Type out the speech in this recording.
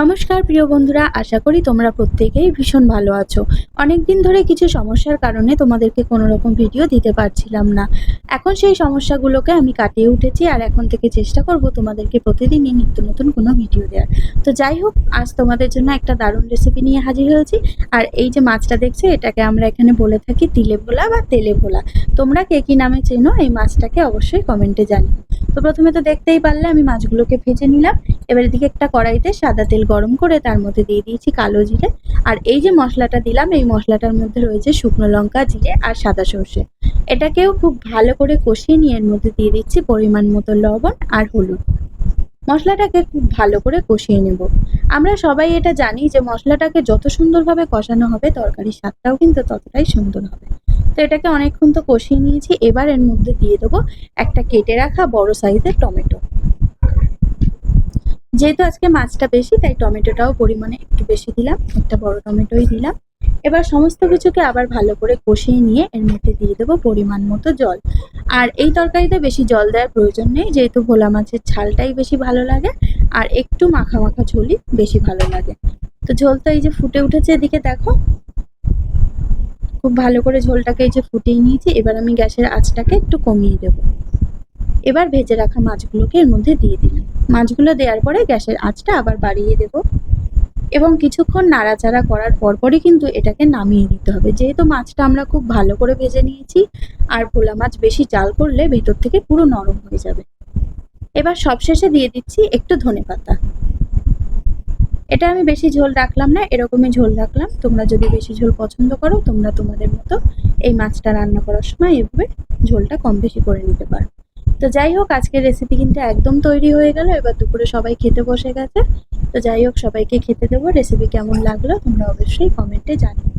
নমস্কার প্রিয় বন্ধুরা, আশা করি তোমরা প্রত্যেকেই ভীষণ ভালো আছো। অনেক দিন ধরে কিছু সমস্যার কারণে তোমাদেরকে কোনো রকম ভিডিও দিতে পারছিলাম না। এখন সেই সমস্যাগুলোকে আমি কাটিয়ে উঠেছি আর এখন থেকে চেষ্টা করব তোমাদেরকে প্রতিদিনই নিত্য নতুন কোনো ভিডিও দেওয়ার। তো যাই হোক, আজ তোমাদের জন্য একটা দারুণ রেসিপি নিয়ে হাজির হয়েছি। আর এই যে মাছটা দেখছ, এটাকে আমরা এখানে বলে থাকি তিলে ভোলা বা তেলে ভোলা। তোমরা কে কী নামে চেনো? এই মাছটাকে অবশ্যই কমেন্টে জানিও। তো প্রথমে তো দেখতেই পারলে, আমি মাছগুলোকে ভেজে নিলাম। এবার এদিকে একটা কড়াইতে সাদা তেল গরম করে তার মধ্যে দিয়ে দিয়েছি কালো জিরে। আর এই যে মশলাটা দিলাম, এই মশলাটার মধ্যে রয়েছে শুকনো লঙ্কা, জিরে আর সাদা সর্ষে। এটাকেও খুব ভালো করে কষিয়ে নিয়ে এর মধ্যে দিয়ে দিচ্ছি পরিমাণ মতো লবণ আর হলুদ। মশলাটাকে খুব ভালো করে কষিয়ে নেব। আমরা সবাই এটা জানি যে মশলাটাকে যত সুন্দরভাবে কষানো হবে, তরকারির স্বাদটাও কিন্তু ততটাই সুন্দর হবে। তো এটাকে অনেকক্ষণ তো কষিয়ে নিয়েছি। এবার এর মধ্যে দিয়ে দেবো একটা কেটে রাখা বড় সাইজের টমেটো। যেহেতু আজকে মাছটা বেশি, তাই টমেটোটাও পরিমাণে একটু বেশি দিলাম, একটা বড় টমেটোই দিলাম। এবার সমস্ত কিছুকে আবার ভালো করে কষিয়ে নিয়ে এর মধ্যে দিয়ে দেবো পরিমাণ মতো জল। আর এই তরকারিতে বেশি জল দেওয়ার প্রয়োজন নেই, যেহেতু ভোলা মাছের ঝালটাই বেশি ভালো লাগে, আর একটু মাখা মাখা ঝোলই বেশি ভালো লাগে। তো ঝোলটা এই যে ফুটে উঠেছে এদিকে দেখো। খুব ভালো করে ঝোলটাকে এই যে ফুটিয়ে নিয়েছি, এবার আমি গ্যাসের আঁচটাকে একটু কমিয়ে দেবো। এবার ভেজে রাখা মাছগুলোকে এর মধ্যে দিয়ে দিলাম। মাছগুলো দেওয়ার পরে গ্যাসের আঁচটা আবার বাড়িয়ে দেব। এবং কিছুক্ষণ নাড়াচাড়া করার পরপরই কিন্তু এটাকে নামিয়ে দিতে হবে। যেহেতু মাছটা আমরা খুব ভালো করে ভেজে নিয়েছি, আর ভোলা মাছ বেশি জাল করলে ভেতর থেকে পুরো নরম হয়ে যাবে। এবার সবশেষে দিয়ে দিচ্ছি একটু ধনে পাতা। এটা আমি বেশি ঝোল রাখলাম না, এরকমই ঝোল রাখলাম। তোমরা যদি বেশি ঝোল পছন্দ করো, তোমরা তোমাদের মতো এই মাছটা রান্না করার সময় এভাবে ঝোলটা কম বেশি করে নিতে পারো। তো যাই হোক, আজকের রেসিপি কিন্তু একদম তৈরি হয়ে গেল। এবার দুপুরে সবাই খেতে বসে গেছে। তো যাই হোক, সবাইকে খেতে দেবো। রেসিপি কেমন লাগল তোমরা অবশ্যই কমেন্টে জানিও।